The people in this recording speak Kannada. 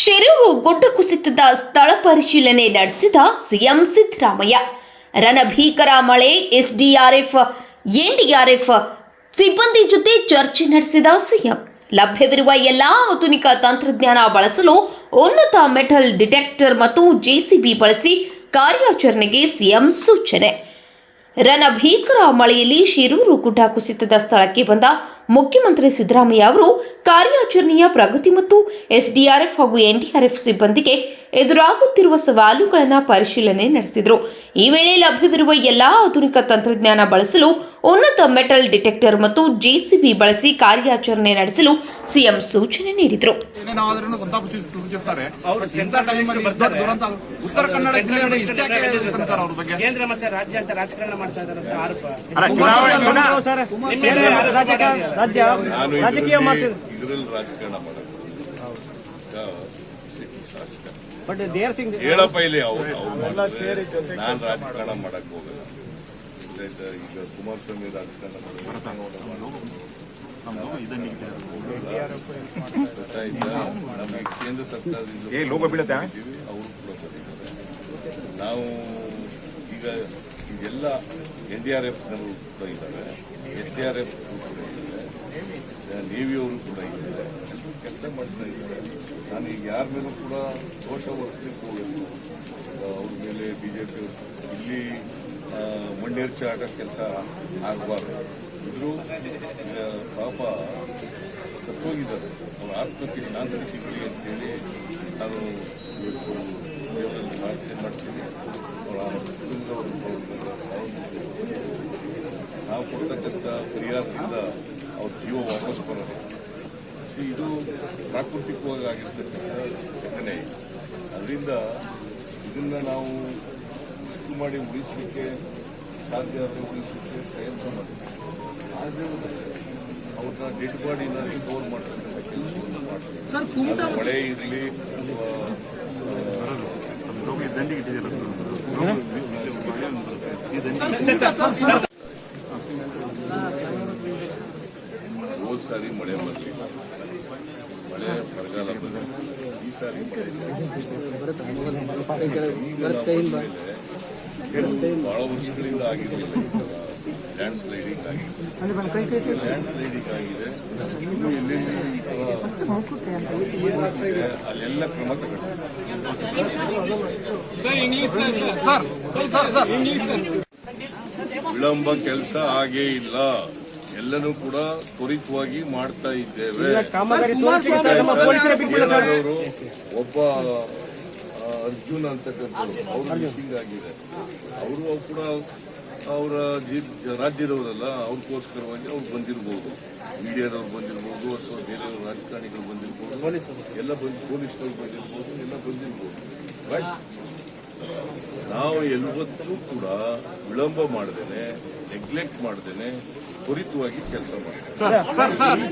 ಶಿರೂರು ಗುಡ್ಡ ಕುಸಿತದ ಸ್ಥಳ ಪರಿಶೀಲನೆ ನಡೆಸಿದ ಸಿಎಂ ಸಿದ್ದರಾಮಯ್ಯ. ರಣಭೀಕರ ಮಳೆ, ಎಸ್ಡಿಆರ್ಎಫ್, ಎನ್ಡಿಆರ್ಎಫ್ ಸಿಬ್ಬಂದಿ ಜೊತೆ ಚರ್ಚೆ ನಡೆಸಿದ ಸಿಎಂ. ಲಭ್ಯವಿರುವ ಎಲ್ಲಾ ಆಧುನಿಕ ತಂತ್ರಜ್ಞಾನ ಬಳಸಲು ಉನ್ನತ ಮೆಟಲ್ ಡಿಟೆಕ್ಟರ್ ಮತ್ತು ಜೆಸಿಬಿ ಬಳಸಿ ಕಾರ್ಯಾಚರಣೆಗೆ ಸಿಎಂ ಸೂಚನೆ. ರಣಭೀಕರ ಮಳೆಯಲ್ಲಿ ಶಿರೂರು ಗುಡ್ಡ ಕುಸಿತದ ಸ್ಥಳಕ್ಕೆ ಬಂದ ಮುಖ್ಯಮಂತ್ರಿ ಸಿದ್ದರಾಮಯ್ಯ ಅವರು ಕಾರ್ಯಾಚರಣೆಯ ಪ್ರಗತಿ ಮತ್ತು ಎಸ್ಡಿಆರ್ಎಫ್ ಹಾಗೂ ಎನ್ಡಿಆರ್ಎಫ್ ಸಿಬ್ಬಂದಿಗೆ ಎದುರಾಗುತ್ತಿರುವ ಸವಾಲುಗಳನ್ನು ಪರಿಶೀಲನೆ ನಡೆಸಿದರು. ಈ ವೇಳೆ ಲಭ್ಯವಿರುವ ಎಲ್ಲಾ ಆಧುನಿಕ ತಂತ್ರಜ್ಞಾನ ಬಳಸಲು ಉನ್ನತ ಮೆಟಲ್ ಡಿಟೆಕ್ಟರ್ ಮತ್ತು ಜೆಸಿಬಿ ಬಳಸಿ ಕಾರ್ಯಾಚರಣೆ ನಡೆಸಲು ಸಿಎಂ ಸೂಚನೆ ನೀಡಿದರು. ರಾಜಕೀಯ ಬಟ್ ದೇರ್ ಸಿಂಗ್ ಹೇಳಪ್ಪ ಇಲ್ಲಿ ಅವ್ರು ನಾನು ರಾಜಕಾರಣ ಮಾಡಕ್ ಹೋಗಲ್ಲ? ಈಗ ಕುಮಾರಸ್ವಾಮಿ ರಾಜಕಾರಣ ನಮಗೆ ಕೇಂದ್ರ ಸರ್ಕಾರದಿಂದ ಅವರು ಕೂಡ ಬರೀತಾರೆ ನಾವು ಈಗ ಎಲ್ಲ ಎನ್ ಡಿ ಆರ್ ಎಫ್ ನವರು ಕೂಡ ಇದ್ದಾರೆ. ಎಸ್ ಡಿ ಆರ್ ಎಫ್ ಕೂಡ ಇದ್ದಾರೆ. ನೇವಿಯವರು ಕೂಡ ಇದ್ದಾರೆ. ಎಲ್ಲರೂ ಕೆಲಸ ಮಾಡ್ತಾ ಇದ್ದಾರೆ. ನಾನು ಈಗ ಯಾರ ಮೇಲೂ ಕೂಡ ದೋಷ ಹೊರಿಸ್ಲಿಕ್ಕೆ ಹೋಗಲ್ಲ ಅವ್ರ ಮೇಲೆ ಬಿಜೆಪಿ ಇಲ್ಲಿ ಆ, ಮಣ್ಣೇರ್ಚಿ ಆಟ ಕೆಲಸ ಆಗಬಾರ್ದು. ಇದ್ರೂ ಪಾಪ ಸತ್ತೋಗಿದ್ದಾರೆ. ಅವ್ರ ಆತ್ಮಕ್ಕೆ ಶಾಂತಿ ಸಿಗಲಿ ಅಂತೇಳಿ ನಾನು ದೇವರಲ್ಲಿ ಪ್ರಾರ್ಥನೆ ಮಾಡ್ತೀನಿ. ಅವರ ನಾವು ಕೊಡ್ತಕ್ಕಂಥ ಪರಿಹಾರದಿಂದ ಅವ್ರ ಜೀವ ವಾಪಸ್ ಬರೋದು. See, ಇದು ಪ್ರಾಕೃತಿಕವಾಗಿ ಆಗಿರ್ತಕ್ಕಂಥ ಘಟನೆ. ಅದರಿಂದ ಇದನ್ನ ನಾವು ಇಷ್ಟು ಮಾಡಿ ಉಳಿಸಲಿಕ್ಕೆ ಸಾಧ್ಯ ಆದರೆ ಉಳಿಸಲಿಕ್ಕೆ ಪ್ರಯತ್ನ ಮಾಡ್ತೀವಿ. ಆದರೆ ಅವ್ರನ್ನ ಡೆಡ್ ಬಾಡಿನ ರಿಕವರ್ ಮಾಡ್ತಕ್ಕಂಥ ಕೆಲಸವನ್ನು ಮಾಡ್ತೀವಿ. ಅದು ಮಳೆ ಇರಲಿ ಹೋದ ಹೋದ್ ಸಾರಿ ಮಳೆ ಬರಲಿಲ್ಲ. ಮಳೆ ಬರಗಾಲ ಬಂದಿಲ್ಲ ಈ ಸಾರಿ ಬಹಳ ವರ್ಷಗಳಿಂದ ಆಗಿರಲಿಲ್ಲ ಲ್ಯಾಂಡ್ ಸ್ಲೈಡಿಂಗ್ ಆಗಿದೆ ಲ್ಯಾಂಡ್ ಸ್ಲೈಡಿಂಗ್ ಆಗಿದೆ ಇನ್ನು ಎಲ್ಲೆಲ್ಲಿ ಈ ಅಲ್ಲೆಲ್ಲ ಕ್ರಮ ತಗೊಂಡು ವಿಳಂಬ ಕೆಲಸ ಆಗೇ ಇಲ್ಲ. ಎಲ್ಲನೂ ಕೂಡ ತ್ವರಿತವಾಗಿ ಮಾಡ್ತಾ ಇದ್ದೇವೆ. ಒಬ್ಬ ಅರ್ಜುನ್ ಅಂತಕ್ಕಂಥವ್ರು ಅವರು ಮಿಸ್ಸಿಂಗ್ ಆಗಿದೆ. ಅವರು ಕೂಡ ಅವರ ಜಿ- ರಾಜ್ಯದವರಲ್ಲ ಅವ್ರಿಗೋಸ್ಕರವಾಗಿ ಅವ್ರು ಬಂದಿರಬಹುದು ಮೀಡಿಯಾದವ್ರು ಬಂದಿರಬಹುದು ಅಥವಾ ಬೇರೆ ರಾಜಕಾರಣಿಗಳು ಬಂದಿರಬಹುದು ಎಲ್ಲ ಬಂದು ಪೊಲೀಸ್ನವ್ರು ಬಂದಿರಬಹುದು ಎಲ್ಲ ಬಂದಿರಬಹುದು ನಾವು ಎಲ್ಲವತ್ತೂ ಕೂಡ ವಿಳಂಬ ಮಾಡ್ದೇನೆ ನೆಗ್ಲೆಕ್ಟ್ ಮಾಡದೇನೆ ಕೆಲಸ ಮಾಡ್ತಾರೆ ಸರ್ ಸರ್ ಸರ್.